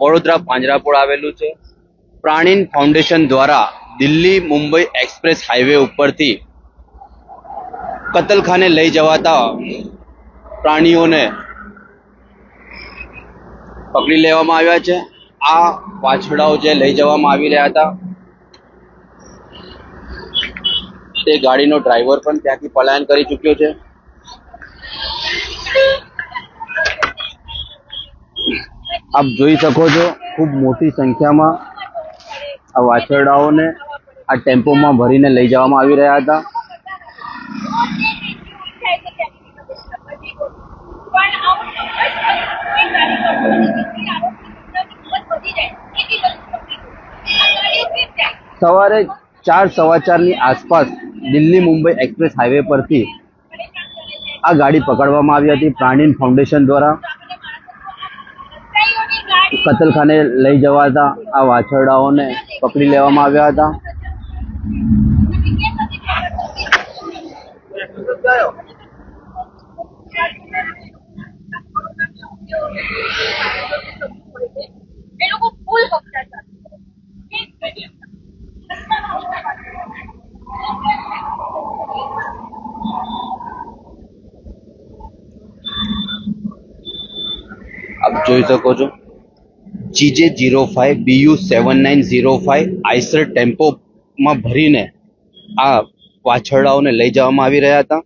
વડોદરા પાંજરાપોળ આવેલું છે. પ્રાણીન ફાઉન્ડેશન દ્વારા દિલ્હી મુંબઈ એક્સપ્રેસ હાઈવે ઉપરથી કતલખાને લઈ જવાતા પ્રાણીઓને પકડી લેવામાં આવ્યા છે. આ વાછડાઓ જે લઈ જવામાં આવી રહ્યા હતા, તે ગાડીનો ડ્રાઈવર પણ ત્યાંથી પલાયન કરી ચૂક્યો છે. આપ જોઈ શકો છો, ખૂબ મોટી સંખ્યામાં આ વાછરડાઓને આ ટેમ્પોમાં ભરીને લઈ જવામાં આવી રહ્યા હતા. સવારે ચાર સવા ચારની આસપાસ દિલ્હી મુંબઈ એક્સપ્રેસ હાઈવે પરથી આ ગાડી પકડવામાં આવી હતી પ્રાણીન ફાઉન્ડેશન દ્વારા. કતલખાને લઈ જવાતા આ વાછરડાઓને પકડી લેવામાં આવ્યા હતા. આપ જોઈ શકો છો. GJ zero five BU seven nine zero five Eicher ટેમ્પોમાં ભરીને આ વાછરડાઓને લઈ જવામાં આવી રહ્યા હતા.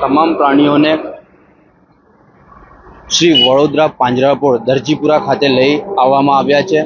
તમામ પ્રાણીઓને શ્રી વડોદરા પાંજરાપોળ દરજીપુરા ખાતે લઈ આવવામાં આવ્યા છે.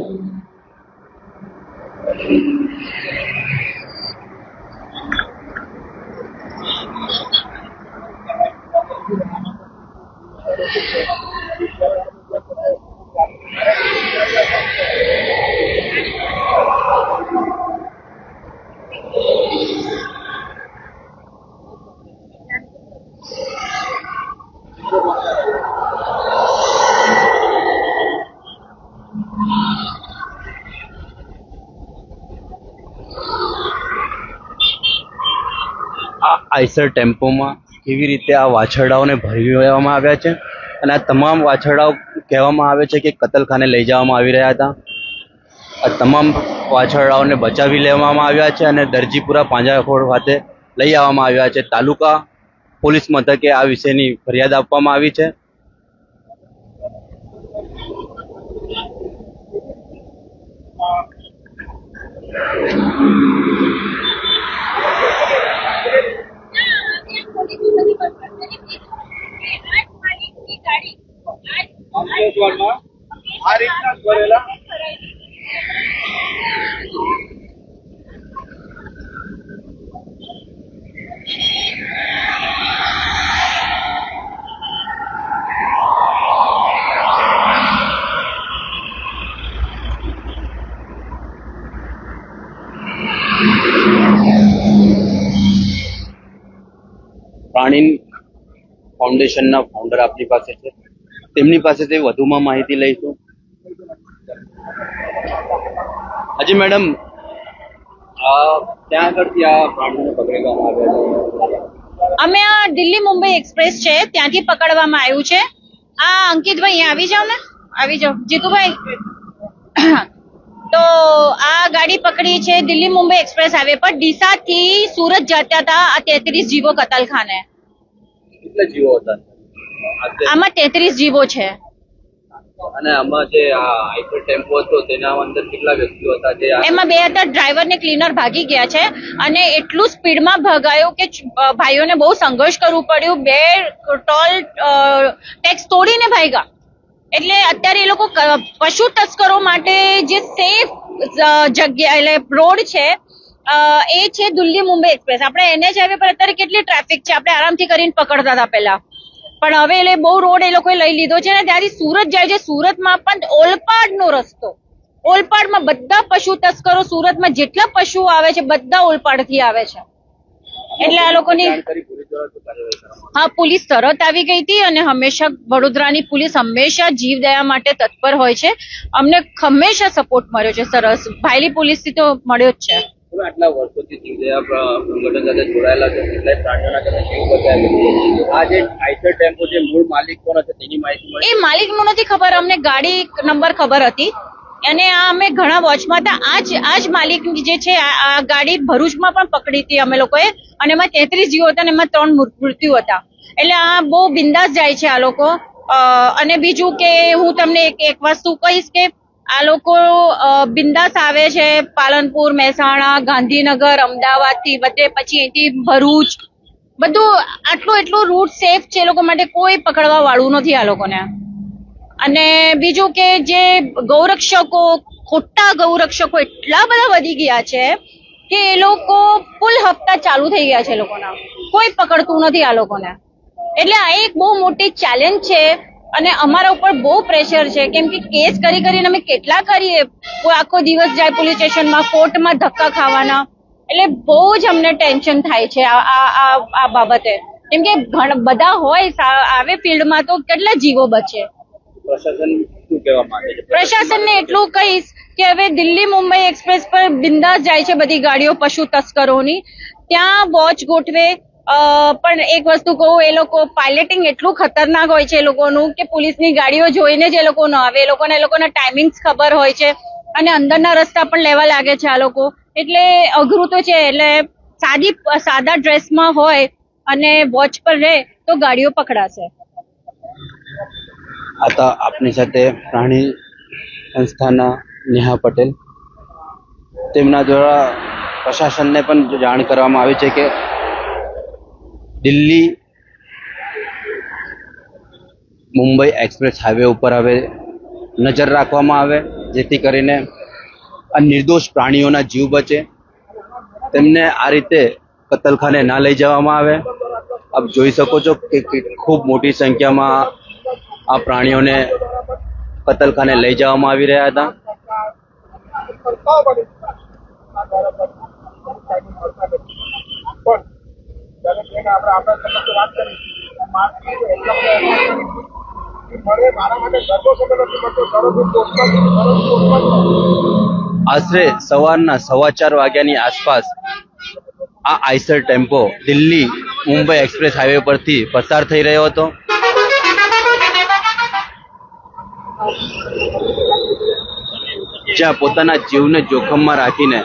આઈસર ટેમ્પોમાં કેવી રીતે આ વાછરડાઓને ભરી લેવામાં આવ્યા છે અને આ તમામ વાછરડાઓ કહેવામાં આવે છે કે કતલખાને લઈ જવામાં આવી રહ્યા હતા. આ તમામ વાછરડાઓને બચાવી લેવામાં આવ્યા છે અને દરજીપુરા પાંજરાખોડ ખાતે લઈ આવવામાં આવ્યા છે. તાલુકા પોલીસ મથકે આ વિશેની ફરિયાદ આપવામાં આવી છે. આ રીતના ભરેલા પ્રાણીન ફાઉન્ડેશનના ફાઉન્ડર આપની પાસે છે. તેમની પાસેથી વધુમાં માહિતી લઈશું. હજી મેડમ ત્યાં આગળથી આ પ્રાણીઓને પકડવામાં આવ્યા અમે આ દિલ્હી મુંબઈ એક્સપ્રેસ છે ત્યાંથી પકડવામાં આવ્યું છે. આ અંકિતભાઈ આવી જાવ ને. આવી જાવ જીતુભાઈ. તો આ ગાડી પકડી છે દિલ્હી મુંબઈ એક્સપ્રેસ હાઈવે પર. ડીસા થી સુરત જતા હતા આ તેત્રીસ જીવો કતલખાને. કેટલા જીવો હતા? આમાં તેત્રીસ જીવો છે. અને આમાં જે આ ટેમ્પો હતો તેના અંદર કેટલા વ્યક્તિઓ હતા? જે એમાં બે હતા ડ્રાઈવર ને ક્લીનર ભાગી ગયા છે અને એટલું સ્પીડમાં ભગાયો કે ભાઈઓને બહુ સંઘર્ષ કરવું પડ્યું. બે ટોલ ટેક્સ તોડીને ભાગ્યા. એટલે અત્યારે એ લોકો પશુ તસ્કરો માટે જે સેફ જગ્યા એટલે રોડ છે એ છે દિલ્હી મુંબઈ એક્સપ્રેસ. આપણે જ હાઈવે પર અત્યારે કેટલી ટ્રાફિક છે? આપણે આરામથી કરીને પકડતા હતા પહેલા. પણ હવે એટલે બહુ રોડ એ લોકોએ લઈ લીધો છે અને ત્યારે સુરત જાય છે. સુરતમાં પણ ઓલપાડનો રસ્તો. ઓલપાડમાં બધા પશુ તસ્કરો સુરતમાં જેટલા પશુઓ આવે છે, બધા ઓલપાડથી આવે છે. એટલે આ લોકોની હા, પોલીસ તરત આવી ગઈ હતી અને હંમેશા વડોદરાની પોલીસ હંમેશા જીવદયા માટે તત્પર હોય છે. અમને હંમેશા સપોર્ટ મળ્યો છે. સરસ. ભાયલી પોલીસથી તો મળ્યો જ છે. તમે આટલા વર્ષોથી જીવદયા સંગઠન સાથે જોડાયેલા છે કેટલાય પ્રાણીઓના તમે જીવ બચાવ્યા આ જે આઈસર ટેમ્પો જે મૂળ માલિક કોણ હશે તેની માહિતી મળી એ માલિકનું નથી ખબર અમને ગાડી નંબર ખબર હતી. અને આ અમે ઘણા વોચમાં હતા. આજ આજ માલિક જે છે આ ગાડી ભરૂચમાં પણ પકડી હતી અમે લોકોએ. અને એમાં તેત્રીસ જીવો હતા અને એમાં ત્રણ મૃત્યુ હતા. એટલે આ બહુ બિંદાસ જાય છે આ લોકો. અને બીજું કે હું તમને એક એક વસ્તુ કહીશ કે આ લોકો બિંદાસ આવે છે પાલનપુર, મહેસાણા, ગાંધીનગર, અમદાવાદથી બધે, પછી અહીંથી ભરૂચ. બધું આટલું એટલું રૂટ સેફ છે એ લોકો માટે કોઈ પકડવા વાળું નથી આ લોકોને. અને બીજું કે જે ગૌરક્ષકો, ખોટા ગૌરક્ષકો એટલા બધા વધી ગયા છે કે એ લોકો ફૂલ હપ્તા ચાલુ થઈ ગયા છે લોકોના. કોઈ પકડતું નથી આ લોકોને. એટલે આ એક બહુ મોટી ચેલેન્જ છે અને અમારા ઉપર બહુ પ્રેશર છે. કેમ કે કેસ કરી કરીને અમે કેટલા કરીએ? આખો દિવસ જાય પોલીસ સ્ટેશનમાં કોર્ટમાં ધક્કા ખાવાના. એટલે બહુ જ અમને ટેન્શન થાય છે આ બાબતે. કેમ કે બધા હોય આવે ફિલ્ડમાં તો કેટલા જીવો બચે. પ્રશાસન શું કહેવા માંગે છે? પ્રશાસનને એટલું કહીશ કે હવે દિલ્હી મુંબઈ એક્સપ્રેસ પર બિંદાસ જાય છે બધી ગાડીઓ પશુ તસ્કરોની. ત્યાં વોચ ગોઠવે પણ એક વસ્તુ કહું, એ લોકો પાયલટિંગ એટલું ખતરનાક હોય છે એ લોકોનું કે પોલીસની ગાડીઓ જોઈને જ એ લોકો ન આવે. એ લોકોને, એ લોકોના ટાઈમિંગ્સ ખબર હોય છે અને અંદરના રસ્તા પણ લેવા લાગે છે આ લોકો. એટલે અઘરું તો છે, એટલે સાદી, સાદા ડ્રેસમાં હોય અને વોચ પર રહે તો ગાડીઓ પકડાશે. આ આપની સાથે પ્રાણી સંસ્થાના નેહા પટેલ. તેમના દ્વારા પ્રશાસનને પણ જાણ કરવામાં આવી છે કે દિલ્હી મુંબઈ એક્સપ્રેસ હાઈવે ઉપર હવે નજર રાખવામાં આવે, જેથી કરીને આ નિર્દોષ પ્રાણીઓના જીવ બચે. તેમને આ રીતે કતલખાને ના લઈ જવામાં આવે. આપ જોઈ શકો છો કે ખૂબ મોટી સંખ્યામાં આ પ્રાણીઓને કતલખાને લઈ જવામાં આવી રહ્યા હતા. આશરે સવારના સવા ચાર વાગ્યાની આસપાસ આ Eicher tempo Delhi Mumbai express highway પરથી પસાર થઈ રહ્યો હતો. જ્યાં પોતાના જીવને જોખમમાં રાખીને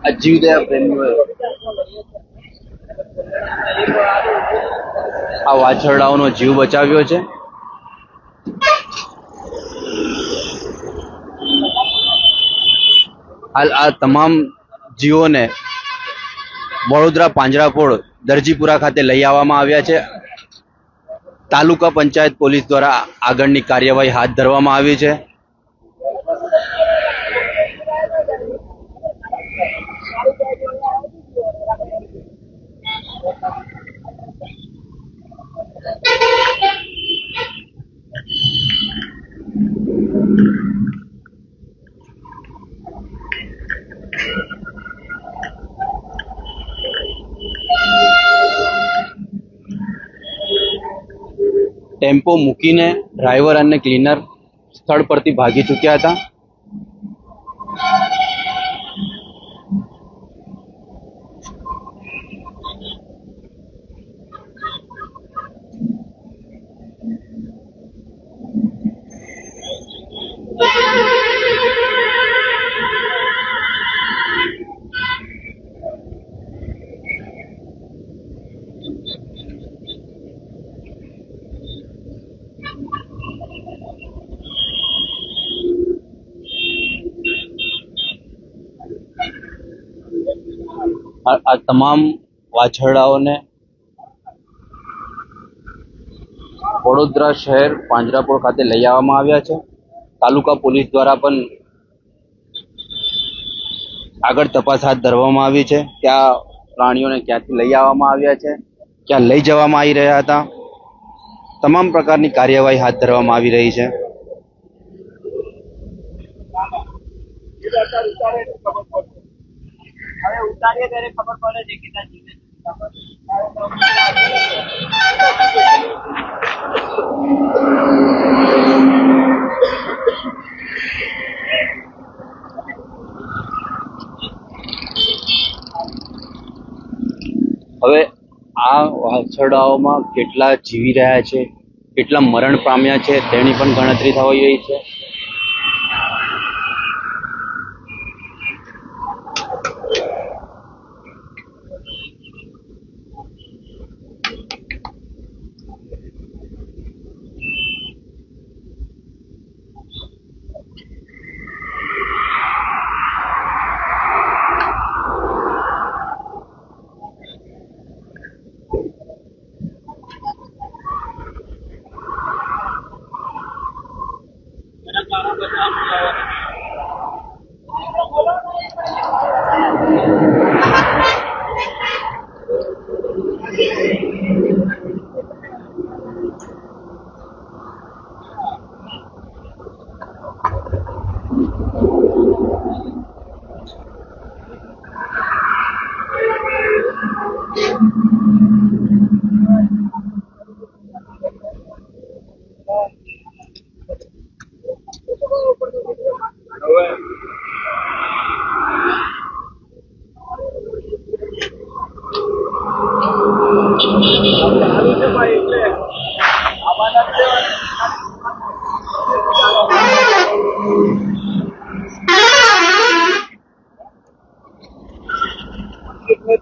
આ જીવદયા પ્રેમીઓએ આ વાછરડાઓનો જીવ બચાવ્યો છે? હાલ આ તમામ જીવોને વડોદરા પાંજરાપોળ દરજીપુરા ખાતે લઈ આવવામાં આવ્યા છે. તાલુકા પંચાયત પોલીસ દ્વારા આગળની કાર્યવાહી હાથ ધરવામાં આવી છે. ટેમ્પો મૂકીને ડ્રાઈવર અને ક્લીનર સ્થળ પરથી ભાગી ચૂક્યા હતા. આ તમામ વાછરડાઓને વડોદરા શહેર પાંજરાપોળ ખાતે લઈ આવવામાં આવ્યા છે. તાલુકા પોલીસ દ્વારા પણ આગળ તપાસ હાથ ધરવામાં આવી છે કે પ્રાણીઓને ક્યાંથી લઈ આવવામાં આવ્યા છે, ક્યાં લઈ જવામાં આવી રહ્યા હતા. તમામ પ્રકારની કાર્યવાહી હાથ ધરવામાં આવી રહી છે. હવે ઉતારીએ ત્યારે ખબર પડે છે કેટલા હવે આ વાછરડાઓમાં કેટલા જીવી રહ્યા છે, કેટલા મરણ પામ્યા છે, તેની પણ ગણતરી થવી રહી છે. એક દિવસ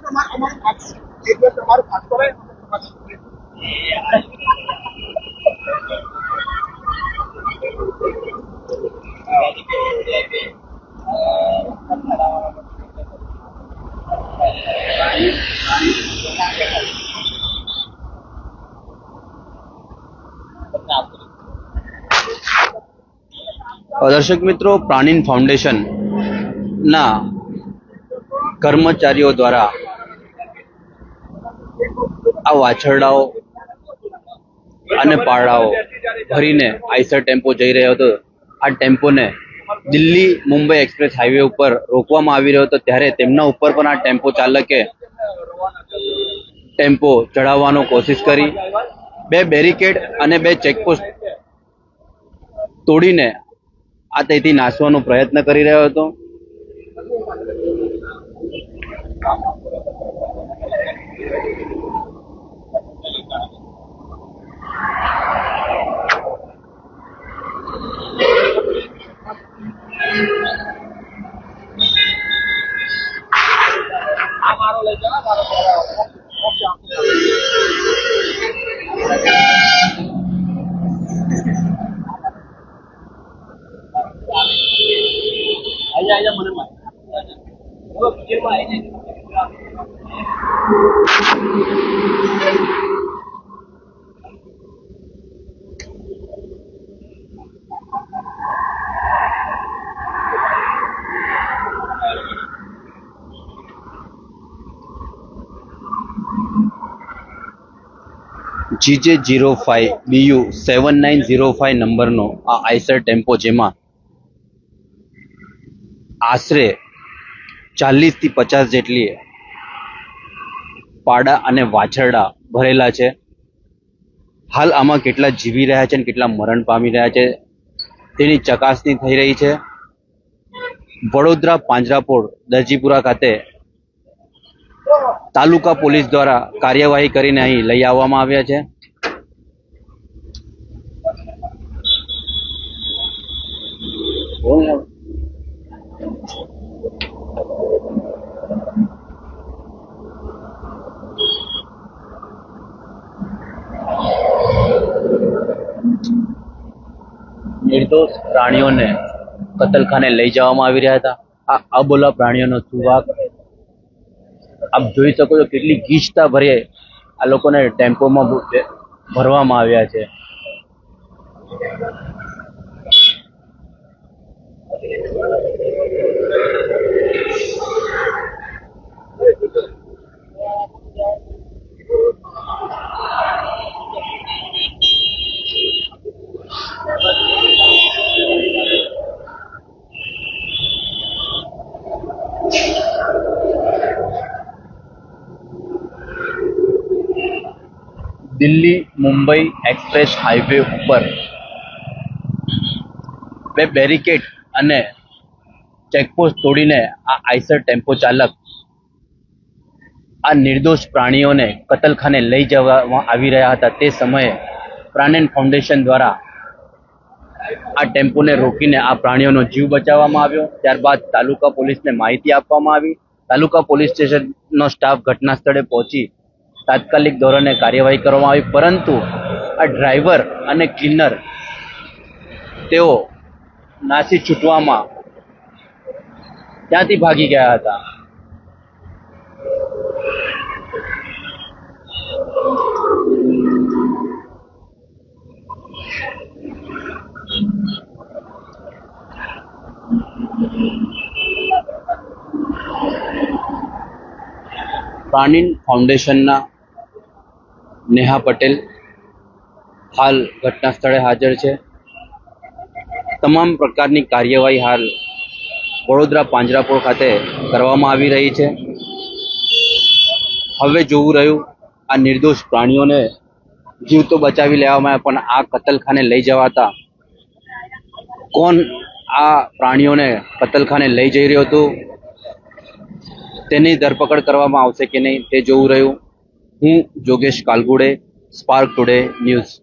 તમારે અમારું ખાસ એક દિવસ તમારું ખાસ કરે દર્શક મિત્રો, પ્રાણીન ફાઉન્ડેશન ના કર્મચારીઓ દ્વારા આ વાછરડાઓ અને પારડાઓ ભરીને આઈસર ટેમ્પો જઈ રહ્યો હતો. આ ટેમ્પોને દિલ્હી મુંબઈ એક્સપ્રેસ હાઈવે ઉપર રોકવામાં આવી રહ્યો હતો. ત્યારે તેમના ઉપર પણ આ ટેમ્પો ચાલકે ટેમ્પો ચડાવવાનો કોશિશ કરી. બે બેરિકેડ અને બે ચેકપોસ્ટ તોડીને આ તેથી નાસવાનો પ્રયત્ન કરી રહ્યો હતો. મારો લઈ જાઓ મારો ઓકે આઈ જા મને માર બોલો બીજેમાં આવી જાય GJ zero five BU seven nine zero five નંબરનો આ આઈસર ટેમ્પો જેમાં આશરે ચાલીસથી પચાસ જેટલી પાડા અને વાછરડા ભરેલા છે. હાલ આમાં કેટલા જીવી રહ્યા છે અને કેટલા મરણ પામી રહ્યા છે. તેની ચકાસણી થઈ રહી છે. વડોદરા પાંજરાપોળ દરજીપુરા ખાતે તાલુકા પોલીસ દ્વારા કાર્યવાહી કરીને અહીં લઈ આવવામાં આવ્યા છે. નિર્દોષ પ્રાણીઓને કતલખાને લઈ જવામાં આવી રહ્યા હતા. આ અબોલા પ્રાણીઓનો સુવાગ આપ જોઈ શકો છો કેટલી ગીચતા ભરે આ લોકોને ટેમ્પોમાં ભરવામાં આવ્યા છે. મુંબઈ એક્સપ્રેસ હાઈવે ઉપર બે બેરિકેડ અને ચેકપોસ્ટ તોડીને આ આઈસર ટેમ્પો ચાલક આ નિર્દોષ પ્રાણીઓને કતલખાને લઈ જવામાં આવી રહ્યા હતા. તે સમયે પ્રાણેન ફાઉન્ડેશન દ્વારા આ ટેમ્પોને રોકીને આ પ્રાણીઓનો જીવ બચાવવામાં આવ્યો. ત્યારબાદ તાલુકા પોલીસને માહિતી આપવામાં આવી. તાલુકા પોલીસ સ્ટેશનનો સ્ટાફ ઘટના સ્થળે પહોંચી તાત્કાલિક ધોરણે કાર્યવાહી કરવામાં આવી, પરંતુ આ ડ્રાઈવર અને ક્લીનર તેઓ નાસી છૂટવામાં ત્યાંથી ભાગી ગયા હતા. પ્રાણીન ફાઉન્ડેશનના નેહા પટેલ. હાલ ઘટના સ્થળે હાજર છે. તમામ પ્રકારની કાર્યવાહી હાલ વડોદરા પાંજરાપોળ ખાતે કરવામાં આવી રહી છે. હવે જોવું રહ્યું, આ નિર્દોષ પ્રાણીઓને જીવ તો બચાવી લેવામાં પણ આ કતલખાને લઈ જવાતા કોણ આ પ્રાણીઓને કતલખાને લઈ જઈ રહ્યું હતું? તેની ધરપકડ કરવામાં આવશે કે નહીં, તે જોવું રહ્યું. હું જોગેશ કાલગુડે સ્પાર્ક ટુડે ન્યૂઝ